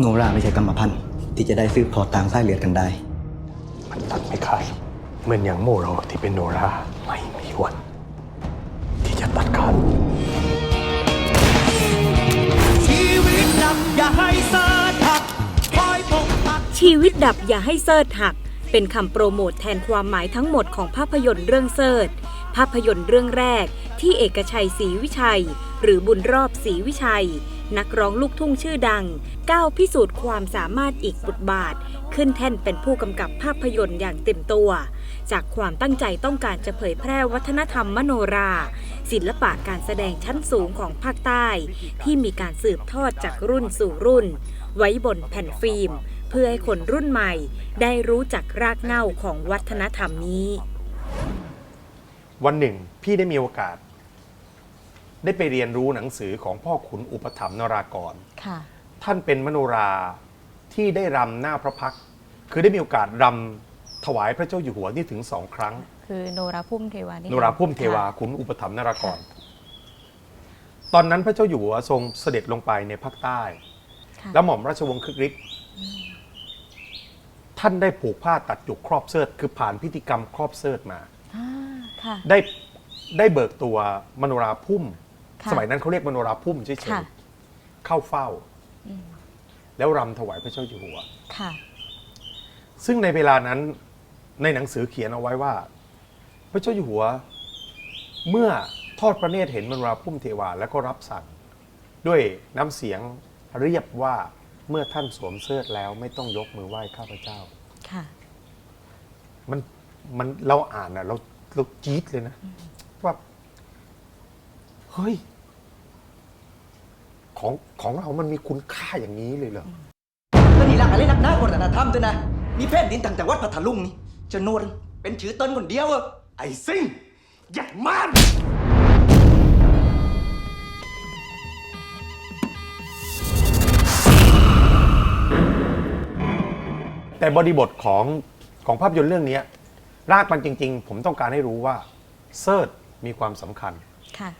โนราไม่ใช่กรรมพันธุ์ที่จะได้ซื้อพอตามสายเลือดกันได้ มันตัดไม่ขาดเหมือนอย่างโมเราที่เป็นโนราไม่มีวัน ที่จะตัดขาดชีวิตดับอย่าให้เสิร์ชหักคอยปกปักชีวิตดับอย่าให้เสิร์ชหัก เป็นคำโปรโมทแทนความหมายทั้งหมดของภาพยนตร์เรื่องเสิร์ชภาพยนตร์เรื่องแรกที่เอกชัยศรีวิชัย หรือบุญรอบศรีวิชัย นักร้องลูกทุ่งชื่อดัง ก้าวพิสูจน์ความสามารถอีกบทบาท ขึ้นแท่นเป็นผู้กำกับภาพยนตร์อย่างเต็มตัว จากความตั้งใจต้องการจะเผยแพร่วัฒนธรรมมโนรา ศิลปะการแสดงชั้นสูงของภาคใต้ ที่มีการสืบทอดจากรุ่นสู่รุ่น ไว้บนแผ่นฟิล์ม เพื่อให้คนรุ่นใหม่ ได้รู้จักรากเหง้าของวัฒนธรรมนี้ วันหนึ่งพี่ได้มีโอกาส ได้ไปเรียนรู้หนังสือของพ่อขุนอุปถัมภ์นรากร ค่ะ ท่านเป็นมโนราที่ได้รำหน้าพระพักตร์คือได้มีโอกาสรำถวายพระเจ้าอยู่หัวนี่ถึงสองครั้ง คือโนราพุ่มเทวานี่โนราพุ่มเทวาค่ะขุนอุปถัมภ์นรากร ตอนนั้นพระเจ้าอยู่หัวทรงเสด็จลงไปในภาคใต้ ค่ะแล้วหม่อมราชวงศ์คึกฤทธิ์ท่านได้ผูกผ้าตัดจุกครอบเสื้อคือผ่านพิธีกรรมครอบเสื้อมา อ่าค่ะ ได้ได้เบิกตัวมโนราพุ่มค่ะ สมัยนั้นเขาเรียกมโนราพุ่มเฉยค่ะๆเข้าเฝ้าแล้วรำถวายพระเจ้าอยู่หัว ค่ะ ซึ่งในเวลานั้นในหนังสือเขียนเอาไว้ว่า พระเจ้าอยู่หัว เมื่อทอดพระเนตรเห็นมโนราพุ่มเทวาแล้วก็รับสั่ง ด้วยน้ำเสียงเรียบว่าเมื่อท่านสวมเสื้อแล้วไม่ต้องยกมือไหว้ข้าพเจ้า ค่ะ มันมันเราอ่านอะเราเราจี๊ดเลยนะว่าเฮ้ย ของของเรามันมีคุณค่าอย่างนี้เลยเหรอแล้วนี่หลักอะไรนักหน้าวัฒนธรรมด้วยนะมีแผ่นดินต่างจังหวัดพัทลุงนี่จำนวนเป็นชื่อต้นคนเดียวอะไอ้ซิ่งอย่ามันแต่บริบทของของภาพยนตร์เรื่องนี้รากมันจริง ๆ ผมต้องการให้รู้ว่าเซิร์ชมีความสำคัญค่ะ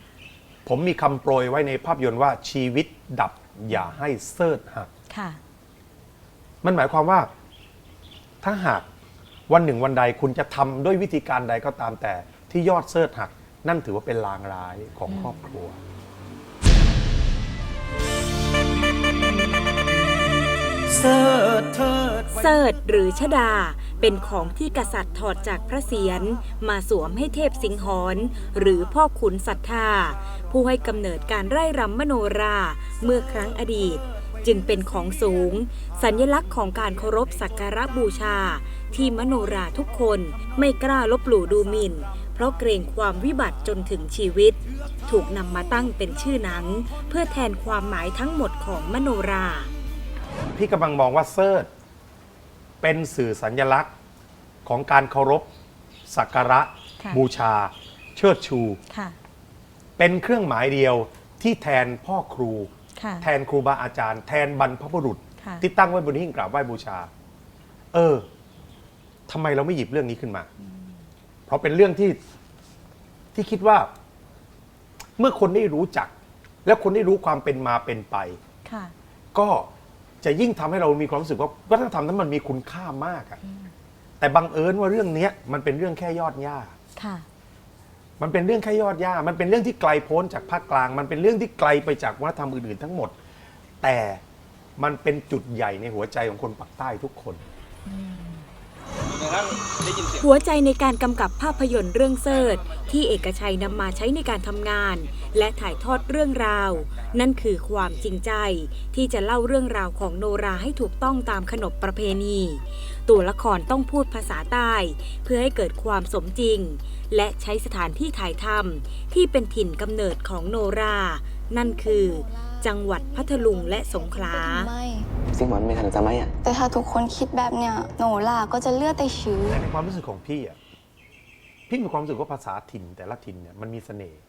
ผมมีคำโปรยไว้ในภาพยนตร์ว่าชีวิตดับอย่าให้เซิร์ชหัก ค่ะ มันหมายความว่า ถ้าหากวันหนึ่งวันใดคุณจะทำด้วยวิธีการใดก็ตามแต่ ที่ยอดเสิร์ชหัก นั่นถือว่าเป็นลางร้ายของครอบครัว เสิร์ชเทิดเสิร์ชหรือชดา เป็นของที่กษัตริย์ถอดจากพระเศียรมาสวมให้เทพสิงหอนหรือพ่อขุนศรัทธา ผู้ให้กำเนิดการไร่รำมโนราเมื่อครั้งอดีต จึงเป็นของสูง สัญลักษณ์ของการเคารพสักการะบูชา ที่มโนราทุกคนไม่กล้าลบหลู่ดูหมิ่น เพราะเกรงความวิบัติจนถึงชีวิต ถูกนำมาตั้งเป็นชื่อหนัง เพื่อแทนความหมายทั้งหมดของมโนรา พี่กำลังมองว่าเซิร์ช เป็นสื่อสัญลักษณ์ของการเคารพสักการะ ค่ะ บูชา เชิดชู ค่ะ เป็นเครื่องหมายเดียวที่แทนพ่อครู ค่ะ แทนครูบาอาจารย์ แทนบรรพบุรุษ ค่ะ ที่ตั้งไว้บนหิ้งกราบไหว้บูชา เออทำไมเราไม่หยิบเรื่องนี้ขึ้นมา เพราะเป็นเรื่องที่ที่คิดว่า เมื่อคนได้รู้จัก และคนได้รู้ความเป็นมาเป็นไป ค่ะ ก็ จะยิ่งทำให้เรามีความรู้สึกว่าวัฒนธรรมนั้นมันมีคุณค่ามากอะแต่บังเอิญว่าเรื่องเนี้ยมันเป็นเรื่องแค่ยอดหญ้า ค่ะ มันเป็นเรื่องแค่ยอดหญ้า มันเป็นเรื่องที่ไกลโพ้นจากภาคกลาง มันเป็นเรื่องที่ไกลไปจากวัฒนธรรมอื่นๆทั้งหมด แต่มันเป็นจุดใหญ่ในหัวใจของคนปากใต้ทุกคน หัวใจในการกำกับภาพยนตร์เรื่องเสิร์ชที่เอกชัยนำมาใช้ในการทำงาน และถ่ายทอดเรื่องราว นั่นคือความจริงใจ ที่จะเล่าเรื่องราวของโนราให้ถูกต้องตามขนบประเพณี ตัวละครต้องพูดภาษาใต้ เพื่อให้เกิดความสมจริง และใช้สถานที่ถ่ายทำที่เป็นถิ่นกำเนิดของโนรา นั่นคือ จังหวัดพัทลุงและสงขลา ไม่ซิงหมอนไม่ทันจะไม่อะแต่ถ้าทุกคนคิดแบบเนี้ยโนล่าก็จะเลือกแต่ชื่อแต่ในความรู้สึกของพี่อะ พี่มีความรู้สึกว่าภาษาถิ่นแต่ละถิ่นเนี่ยมันมีเสน่ห์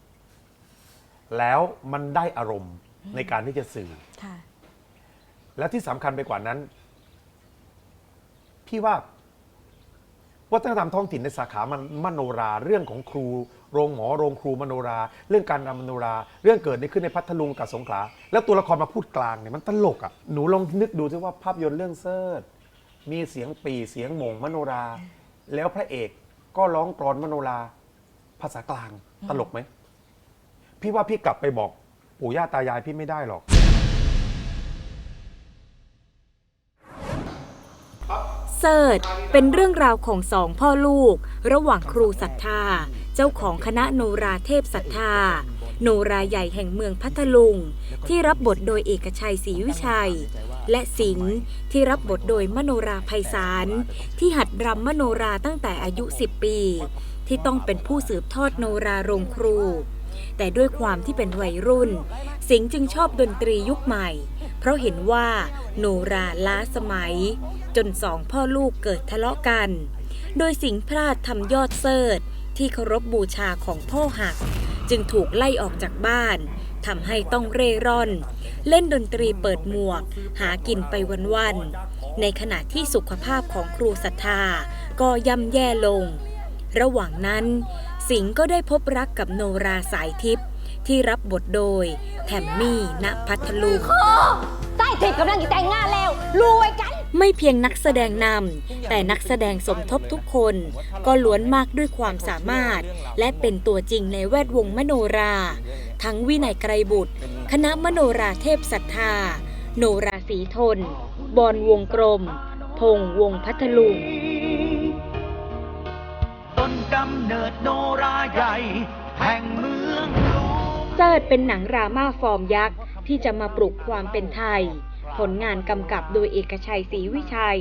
แล้วมันได้อารมณ์ในการที่จะสื่อ ค่ะ และที่สำคัญไปกว่านั้น พี่ว่า วัฒนธรรมท้องถิ่นในสาขามันมโนรา เรื่องของครู โรงหมอโรงครูมโนรา เรื่องการรำมโนรา เรื่องเกิดในขึ้นในพัทลุงกับสงขลาแล้วตัวละครมาพูดกลางเนี่ยมันตลกอะหนูลองนึกดูซิว่าภาพยนตร์เรื่องเซิร์ชมีเสียงปีเสียงหมงมโนรา แล้วพระเอกก็ร้องกรอนมโนราภาษากลางตลกไหมพี่ว่าพี่กลับไปบอกปู่ย่าตายายพี่ไม่ได้หรอก เสิร์ชเป็นเรื่องราวของสองพ่อลูก ระหว่างครูศรัทธา เจ้าของคณะโนราเทพศรัทธา โนราใหญ่แห่งเมืองพัทลุง ที่รับบทโดยเอกชัยศรีวิชัย และสิงห์ที่รับบทโดยมโนราไพศาลที่หัดรำมโนราตั้งแต่อายุ 10 ปี ที่ต้องเป็นผู้สืบทอดโนราโรงครู แต่ด้วยความที่เป็นวัยรุ่น สิงห์จึงชอบดนตรียุคใหม่ เพราะเห็นว่าโนราล้าสมัย จนสองพ่อลูกเกิดทะเลาะกัน โดยสิงห์พลาดทำยอดเสิร์ชที่เคารพบูชาของพ่อหัก จึงถูกไล่ออกจากบ้านทำให้ต้องเร่ร่อน เล่นดนตรีเปิดหมวก หากินไปวันๆในขณะที่สุขภาพของครูศรัทธาก็ย่ำแย่ลง ระหว่างนั้น สิงห์ก็ได้พบรักกับโนราสายทิพย์ ที่รับบทโดยแทมมี่ณพัทลุงใต้ทิพย์กำลังจะแต่งงานแล้วรวยกัน ไม่เพียงนักแสดงนำแต่นักแสดงสมทบทุกคน ก็ล้วนมากด้วยความสามารถ และเป็นตัวจริงในแวดวงมโนรา ทั้งวินัยไกรบุตร คณะมโนราเทพศรัทธา โนราสีทน บอลวงกลม พงษ์วงพัทลุงต้นกำเนิดโนราใหญ่ เจิดเป็นหนังรามาฟอร์มยักษ์ ที่จะมาปลุกความเป็นไทย ผลงานกำกับโดยเอกชัยศรีวิชัย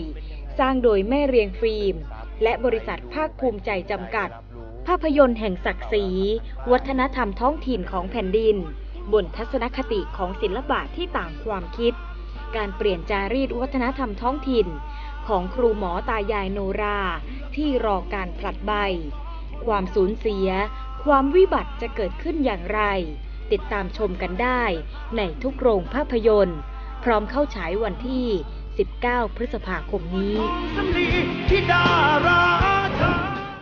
สร้างโดยแม่เรียงฟิล์ม และบริษัทภาคภูมิใจจำกัด ภาพยนตร์แห่งศักดิ์ศรี วัฒนธรรมท้องถิ่นของแผ่นดิน บนทัศนคติของศิลปะที่ต่างความคิด การเปลี่ยนจารีตวัฒนธรรมท้องถิ่น ของครูหมอตายายโนรา ที่รอการผลัดใบ ความสูญเสียความวิบัติจะเกิดขึ้นอย่างไร ติดตามชมกันได้ ในทุกโรงภาพยนตร์ พร้อมเข้าฉายวันที่ 19 พฤษภาคมนี้สำลีที่ดาราชา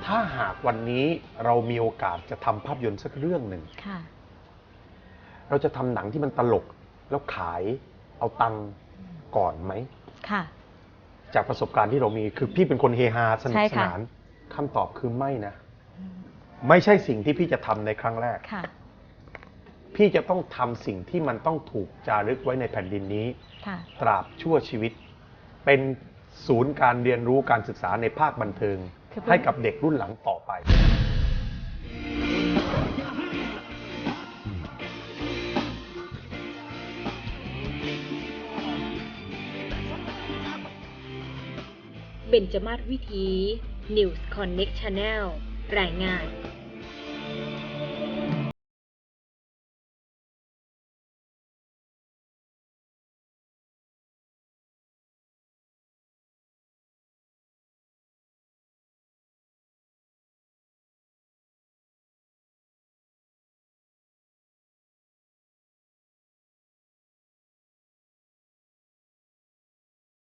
ถ้าหากวันนี้เรามีโอกาสจะทำภาพยนตร์สักเรื่องหนึ่งค่ะเราจะทำหนังที่มันตลกแล้วขายเอาตังค์ก่อนไหม ค่ะ จากประสบการณ์ที่เรามีคือพี่เป็นคนเฮฮาสนุกใช่สค่ะนานคำตอบคือไม่นะ ไม่ใช่สิ่งที่พี่จะทำในครั้งแรก ค่ะ พี่จะต้องทำสิ่งที่มันต้องถูกจารึกไว้ในแผ่นดินนี้ ค่ะ ตราบชั่วชีวิต เป็นศูนย์การเรียนรู้การศึกษาในภาคบันเทิง คือให้กับเด็กรุ่นหลังต่อไป เบญจมาศวิธี News Connect Channel รายงาน